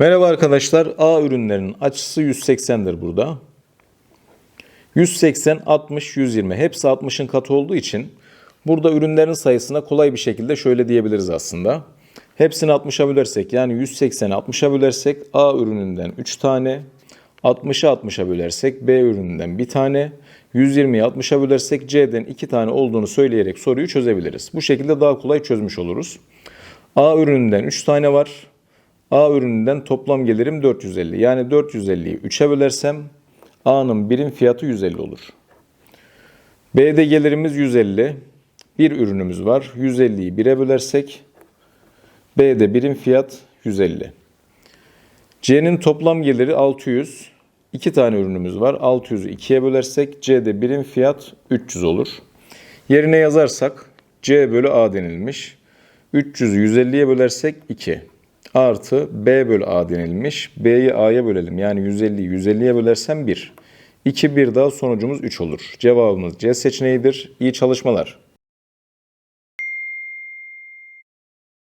Merhaba arkadaşlar. A ürünlerinin açısı 180'dir burada. 180, 60, 120. Hepsi 60'ın katı olduğu için burada ürünlerin sayısına kolay bir şekilde şöyle diyebiliriz aslında. Hepsini 60'a bölersek yani 180'i 60'a bölersek A ürününden 3 tane, 60'ı 60'a bölersek B ürününden 1 tane, 120'yi 60'a bölersek C'den 2 tane olduğunu söyleyerek soruyu çözebiliriz. Bu şekilde daha kolay çözmüş oluruz. A ürününden 3 tane var. A ürününden toplam gelirim 450. Yani 450'yi 3'e bölersem A'nın birim fiyatı 150 olur. B'de gelirimiz 150. Bir ürünümüz var. 150'yi 1'e bölersek B'de birim fiyat 150. C'nin toplam geliri 600. İki tane ürünümüz var. 600'ü 2'ye bölersek C'de birim fiyat 300 olur. Yerine yazarsak C bölü A denilmiş. 300'ü 150'ye bölersek 2. Artı B bölü A denilmiş. B'yi A'ya bölelim. Yani 150'yi 150'ye bölersem 1. 2 bir daha sonucumuz 3 olur. Cevabımız C seçeneğidir. İyi çalışmalar.